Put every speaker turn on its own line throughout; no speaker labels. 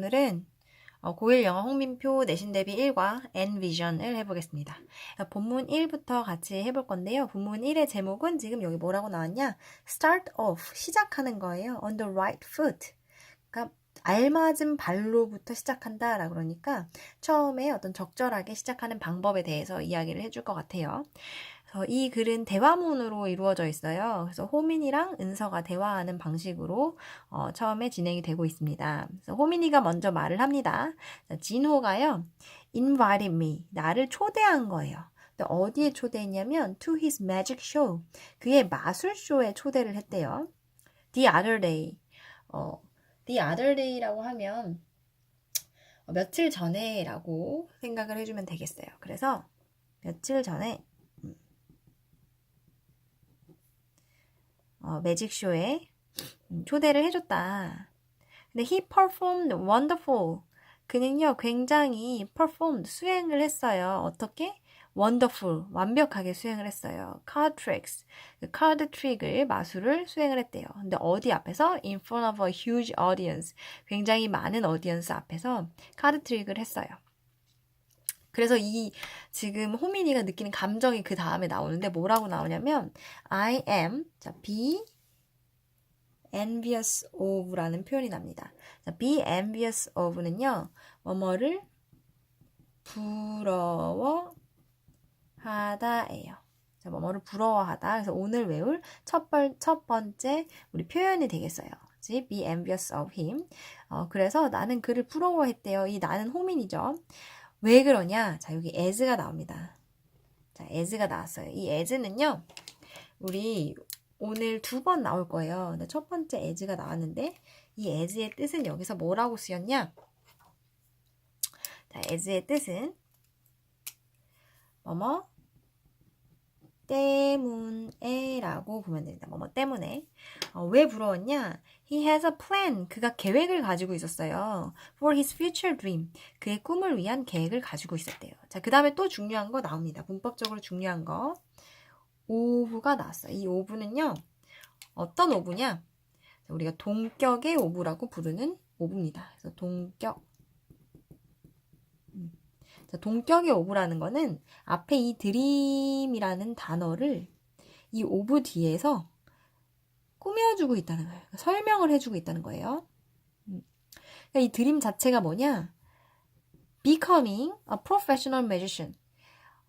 오늘은 어, 고1 영어 홍민표 내신 대비 1과 N비전을 해보겠습니다. 본문 1부터 같이 해볼 건데요. 본문 1의 제목은 지금 여기 뭐라고 나왔냐? Start off, 시작하는 거예요. On the right foot. 그러니까 알맞은 발로부터 시작한다. 라 그러니까 처음에 어떤 적절하게 시작하는 방법에 대해서 이야기를 해줄 것 같아요. 그래서 이 글은 대화문으로 이루어져 있어요. 그래서 호민이랑 은서가 대화하는 방식으로 어, 처음에 진행이 되고 있습니다. 그래서 호민이가 먼저 말을 합니다. 진호가요, invited me, 나를 초대한 거예요. 어디에 초대했냐면 to his magic show, 그의 마술 쇼에 초대를 했대요. The other day, 어, the other day라고 하면 어, 며칠 전에라고 생각을 해주면 되겠어요. 그래서 며칠 전에 어, 매직쇼에 음, 초대를 해줬다. 근데 he performed wonderful. 그는요, 굉장히 performed, 수행을 했어요. 어떻게? wonderful, 완벽하게 수행을 했어요. card tricks, 그 카드 트릭을, 마술을 수행을 했대요. 근데 어디 앞에서? in front of a huge audience. 굉장히 많은 어디언스 앞에서 카드 트릭을 했어요. 그래서 이 지금 호민이가 느끼는 감정이 그 다음에 나오는데 뭐라고 나오냐면 I am 자 be envious of라는 표현이 납니다. 자, be envious of는요 뭐뭐를 부러워하다예요. 자, 뭐뭐를 부러워하다. 그래서 오늘 외울 첫, 번, 첫 번째 우리 표현이 되겠어요. be envious of him. 어, 그래서 나는 그를 부러워했대요. 이 나는 호민이죠. 왜 그러냐? 자, 여기 as가 나옵니다. 자, as가 나왔어요. 이 as는요, 우리 오늘 두 번 나올 거예요. 근데 첫 번째 as가 나왔는데, 이 as의 뜻은 여기서 뭐라고 쓰였냐? 자, as의 뜻은, 뭐뭐, 때문에 라고 보면 됩니다. 뭐뭐 때문에. 어, 왜 부러웠냐? He has a plan. 그가 계획을 가지고 있었어요. For his future dream. 그의 꿈을 위한 계획을 가지고 있었대요. 자, 그 다음에 또 중요한 거 나옵니다. 문법적으로 중요한 거. 오브가 나왔어요. 이 오브는요. 어떤 오브냐? 우리가 동격의 오브라고 부르는 오브입니다. 그래서 동격. 자, 동격의 오브라는 거는 앞에 이 드림이라는 단어를 이 오브 뒤에서 꾸며주고 있다는 거예요. 설명을 해주고 있다는 거예요. 음. 그러니까 이 드림 자체가 뭐냐? Becoming a professional magician.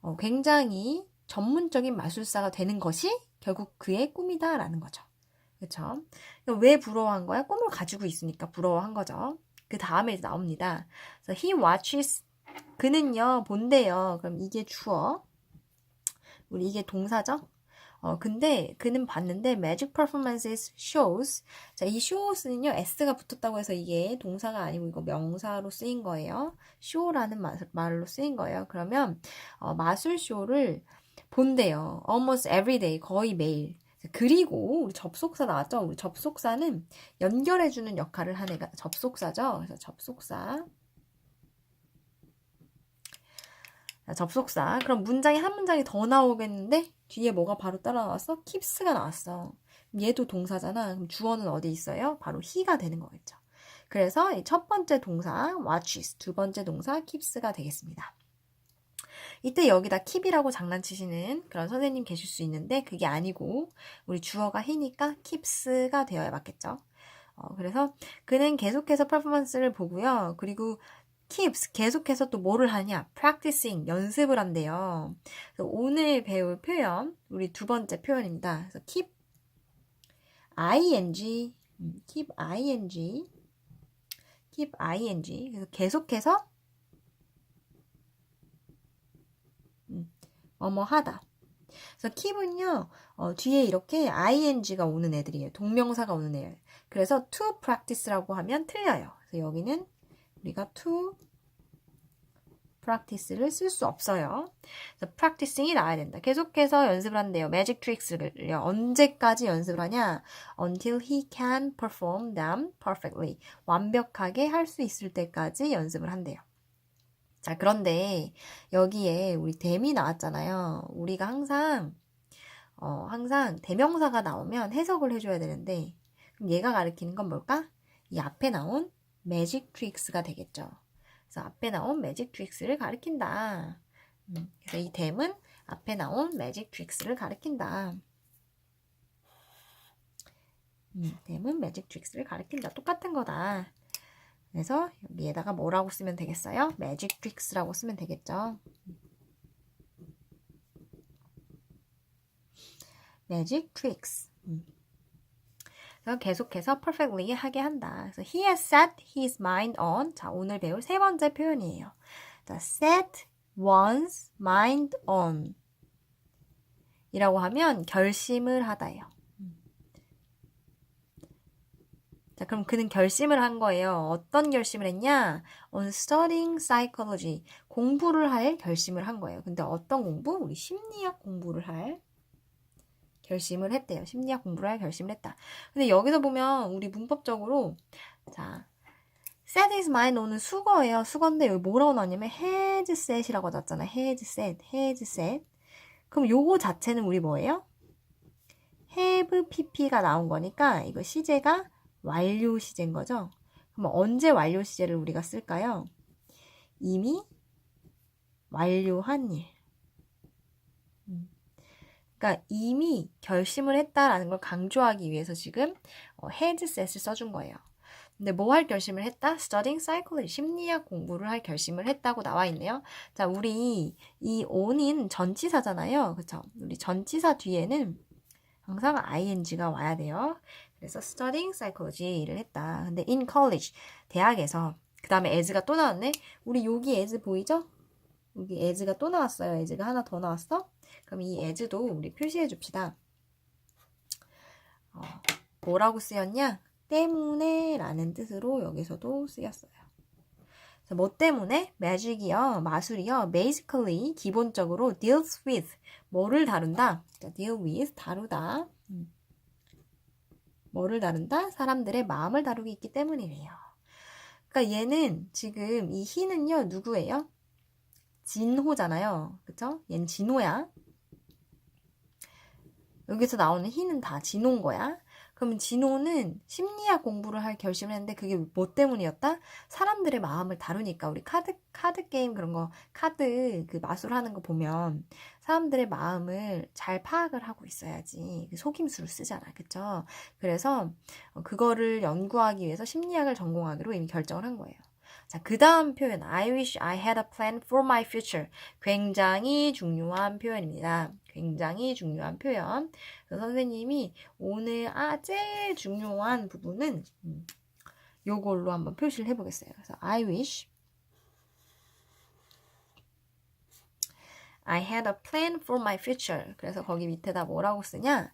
어, 굉장히 전문적인 마술사가 되는 것이 결국 그의 꿈이다라는 거죠. 그렇죠? 왜 부러워한 거야? 꿈을 가지고 있으니까 부러워한 거죠. 그 다음에 나옵니다. So he watches 그는요, 본대요. 그럼 이게 주어. 우리 이게 동사죠? 어, 근데 그는 봤는데 magic performances shows. 자, 이 shows는요, s가 붙었다고 해서 이게 동사가 아니고 이거 명사로 쓰인 거예요. show라는 말로 쓰인 거예요. 그러면 어, 마술 쇼를 본대요. almost every day, 거의 매일. 그리고 우리 접속사 나왔죠? 우리 접속사는 연결해주는 역할을 하는 애가 접속사죠. 그래서 접속사. 접속사. 그럼 문장이 한 문장이 더 나오겠는데 뒤에 뭐가 바로 따라 나왔어? keeps가 나왔어. 얘도 동사잖아. 그럼 주어는 어디 있어요? 바로 he가 되는 거겠죠. 그래서 첫 번째 동사 watches, 두 번째 동사 keeps가 되겠습니다. 이때 여기다 keep이라고 장난치시는 그런 선생님 계실 수 있는데 그게 아니고 우리 주어가 he니까 keeps가 되어야 맞겠죠. 어, 그래서 그는 계속해서 퍼포먼스를 보고요. 그리고 keeps 계속해서 또 뭐를 하냐? practicing 연습을 한대요. 오늘 배울 표현 우리 두 번째 표현입니다. 그래서 keep ing 음, keep ing keep ing 그래서 계속해서 음, 뭐뭐 하다. 그래서 keep은요 어, 뒤에 이렇게 ing가 오는 애들이에요. 동명사가 오는 애예요. 그래서 to practice라고 하면 틀려요. 그래서 여기는 우리가 to practice를 쓸 수 없어요. 그래서 practicing이 나와야 된다. 계속해서 연습을 한대요. magic tricks를요. 언제까지 연습을 하냐? until he can perform them perfectly. 완벽하게 할 수 있을 때까지 연습을 한대요. 자, 그런데 여기에 우리 댐이 나왔잖아요. 우리가 항상 어, 항상 대명사가 나오면 해석을 해줘야 되는데 그럼 얘가 가리키는 건 뭘까? 이 앞에 나온 매직 트릭스가 되겠죠. 그래서 앞에 나온 매직 트릭스를 가리킨다. 음, 그래서 이 댐은 앞에 나온 매직 트릭스를 가리킨다. 음, 댐은 매직 트릭스를 가리킨다. 똑같은 거다. 그래서 여기에다가 뭐라고 쓰면 되겠어요? 매직 트릭스라고 쓰면 되겠죠. 매직 트릭스. 음. 그래서 계속해서 perfectly 하게 한다. 그래서 he has set his mind on. 자, 오늘 배울 세 번째 표현이에요. 자, set one's mind on. 이라고 하면 결심을 하다예요. 자, 그럼 그는 결심을 한 거예요. 어떤 결심을 했냐? On studying psychology. 공부를 할 결심을 한 거예요. 근데 어떤 공부? 우리 심리학 공부를 할 결심을 했대요. 심리학 공부를 할 결심을 했다. 근데 여기서 보면 우리 문법적으로 자 set his mind on은 수거예요. 수거인데 여기 뭐라고 나왔냐면 has set이라고 나왔잖아. has set, has set. 그럼 요거 자체는 우리 뭐예요? have pp가 나온 거니까 이거 시제가 완료 시제인 거죠. 그럼 언제 완료 시제를 우리가 쓸까요? 이미 완료한 일. 음. 그러니까 이미 결심을 했다라는 걸 강조하기 위해서 지금 어, 헤드셋을 써준 거예요. 근데 뭐 할 결심을 했다? Studying psychology, 심리학 공부를 할 결심을 했다고 나와 있네요. 자, 우리 이 on인 전치사잖아요. 그쵸? 우리 전치사 뒤에는 항상 ing가 와야 돼요. 그래서 studying psychology를 했다. 근데 in college, 대학에서 그 다음에 as가 또 나왔네. 우리 여기 as 보이죠? 여기 as가 또 나왔어요. as가 하나 더 나왔어? 그럼 이 as도 우리 표시해 줍시다. 어, 뭐라고 쓰였냐? 때문에 라는 뜻으로 여기서도 쓰였어요. 뭐 때문에? magic이요, 마술이요, basically, 기본적으로 deals with, 뭐를 다룬다? deal with, 다루다. 음. 뭐를 다룬다? 사람들의 마음을 다루기 있기 때문이래요. 그러니까 얘는 지금 이 희는요, 누구예요? 진호잖아요. 그쵸? 얘는 진호야. 여기서 나오는 희는 다 진호인 거야. 그러면 진호는 심리학 공부를 할 결심을 했는데 그게 뭐 때문이었다? 사람들의 마음을 다루니까 우리 카드 카드 게임 그런 거 카드 그 마술 하는 거 보면 사람들의 마음을 잘 파악을 하고 있어야지 그 속임수를 쓰잖아, 그쵸? 그래서 그거를 연구하기 위해서 심리학을 전공하기로 이미 결정을 한 거예요. 자, 그 다음 표현 I wish I had a plan for my future 굉장히 중요한 표현입니다. 굉장히 중요한 표현. 선생님이 오늘 아 제일 중요한 부분은 음, 요걸로 한번 표시를 해 보겠어요. 그래서 I wish I had a plan for my future. 그래서 거기 밑에다 뭐라고 쓰냐?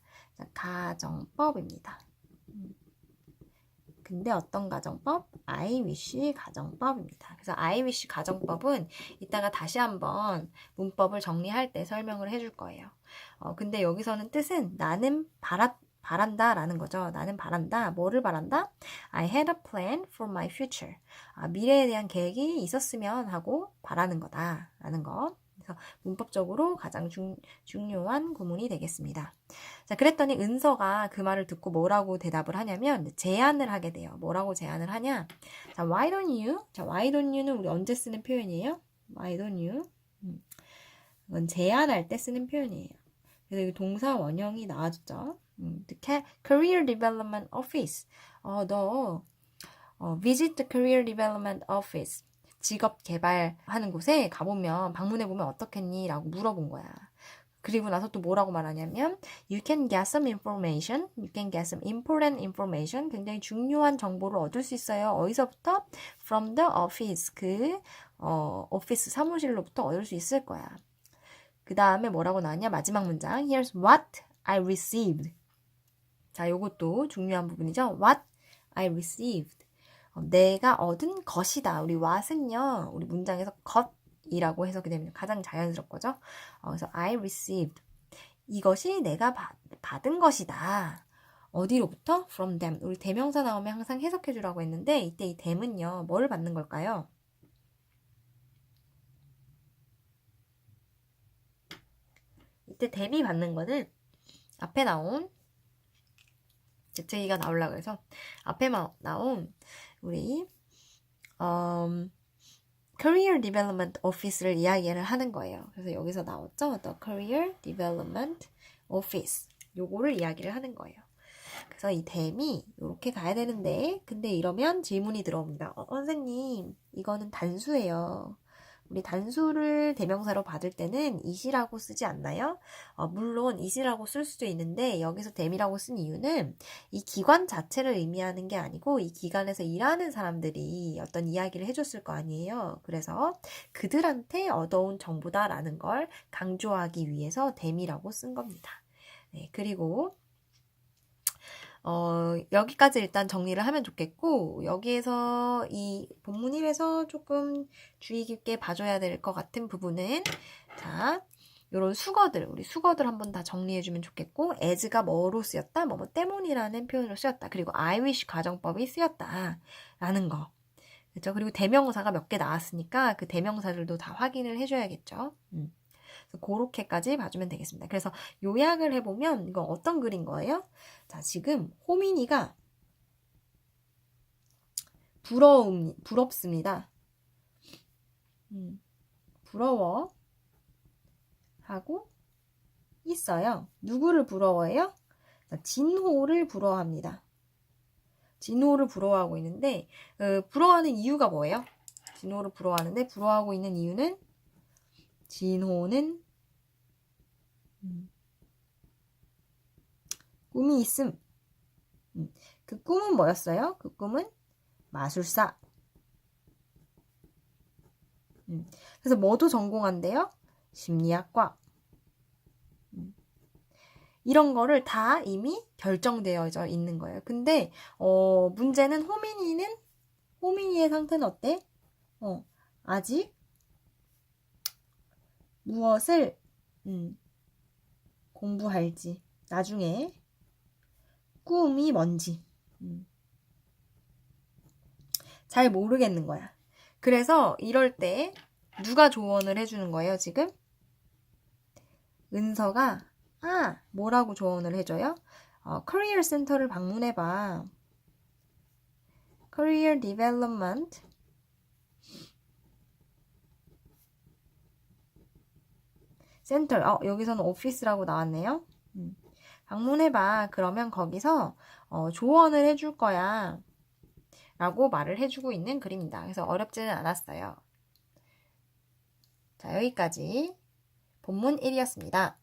가정법입니다. 근데 어떤 가정법? I wish 가정법입니다. 그래서 I wish 가정법은 이따가 다시 한번 문법을 정리할 때 설명을 해줄 거예요. 어, 근데 여기서는 뜻은 나는 바라, 바란다 라는 거죠. 나는 바란다. 뭐를 바란다? I had a plan for my future. 아, 미래에 대한 계획이 있었으면 하고 바라는 거다. 라는 거. 그래서 문법적으로 가장 중, 중요한 구문이 되겠습니다. 자, 그랬더니 은서가 그 말을 듣고 뭐라고 대답을 하냐면 제안을 하게 돼요. 뭐라고 제안을 하냐? 자, why don't you? 자, why don't you는 우리 언제 쓰는 표현이에요? why don't you? 음. 이건 제안할 때 쓰는 표현이에요. 그래서 여기 동사 원형이 나와줬죠. 음, the career development office. 어, 너 어, visit the career development office. 직업 개발하는 곳에 가보면 방문해 보면 어떻겠니? 라고 물어본 거야. 그리고 나서 또 뭐라고 말하냐면 you can get some information, you can get some important information, 굉장히 중요한 정보를 얻을 수 있어요. 어디서부터? from the office, 그 어, 오피스 사무실로부터 얻을 수 있을 거야. 그 다음에 뭐라고 나왔냐? 마지막 문장 here's what I received. 자, 요것도 중요한 부분이죠. what I received. 어, 내가 얻은 것이다. 우리 what은요, 우리 문장에서 것이라고 해석이 되면 가장 자연스럽거죠. 어, 그래서 I received. 이것이 내가 받, 받은 것이다. 어디로부터? From them. 우리 대명사 나오면 항상 해석해 주라고 했는데 이때 이 them은요. 뭐를 받는 걸까요? 이때 them이 받는 거는 앞에 나온 제트기가 나오려고 해서 앞에 나온 우리 음, Career Development Office를 이야기를 하는 거예요. 그래서 여기서 나왔죠? The Career Development Office. 요거를 이야기를 하는 거예요. 그래서 이 댐이 이렇게 가야 되는데, 근데 이러면 질문이 들어옵니다. 어, 선생님, 이거는 단수예요. 우리 단수를 대명사로 받을 때는 이시라고 쓰지 않나요? 어, 물론 이시라고 쓸 수도 있는데 여기서 댐이라고 쓴 이유는 이 기관 자체를 의미하는 게 아니고 이 기관에서 일하는 사람들이 어떤 이야기를 해줬을 거 아니에요. 그래서 그들한테 얻어온 정보다라는 걸 강조하기 위해서 댐이라고 쓴 겁니다. 네, 그리고 어, 여기까지 일단 정리를 하면 좋겠고, 여기에서 이 본문 1에서 조금 주의 깊게 봐줘야 될 것 같은 부분은, 자, 요런 수거들, 우리 수거들 한번 다 정리해주면 좋겠고, as가 뭐로 쓰였다? 뭐, 뭐, 때문이라는 표현으로 쓰였다. 그리고 I wish 가정법이 쓰였다. 라는 거. 그죠? 그리고 대명사가 몇 개 나왔으니까 그 대명사들도 다 확인을 해줘야겠죠. 음. 그렇게까지 봐주면 되겠습니다. 그래서 요약을 해보면 이거 어떤 글인 거예요? 자, 지금 호민이가 부러움, 부럽습니다. 음, 부러워 하고 있어요. 누구를 부러워해요? 자, 진호를 부러워합니다. 진호를 부러워하고 있는데 어, 부러워하는 이유가 뭐예요? 진호를 부러워하는데 부러워하고 있는 이유는 진호는 음, 꿈이 있음. 음, 그 꿈은 뭐였어요? 그 꿈은 마술사. 음, 그래서 뭐도 전공한대요? 심리학과. 음, 이런 거를 다 이미 결정되어져 있는 거예요. 근데 어, 문제는 호민이는 호민이의 상태는 어때? 어, 아직 무엇을 음, 공부할지 나중에 꿈이 뭔지 음, 잘 모르겠는 거야. 그래서 이럴 때 누가 조언을 해주는 거예요 지금? 은서가 아 뭐라고 조언을 해줘요? 어, 커리어 센터를 방문해봐. Career Development 센터. 어, 여기서는 오피스라고 나왔네요. 음. 방문해봐. 그러면 거기서 어, 조언을 해줄 거야. 라고 말을 해주고 있는 글입니다. 그래서 어렵지는 않았어요. 자, 여기까지 본문 1이었습니다.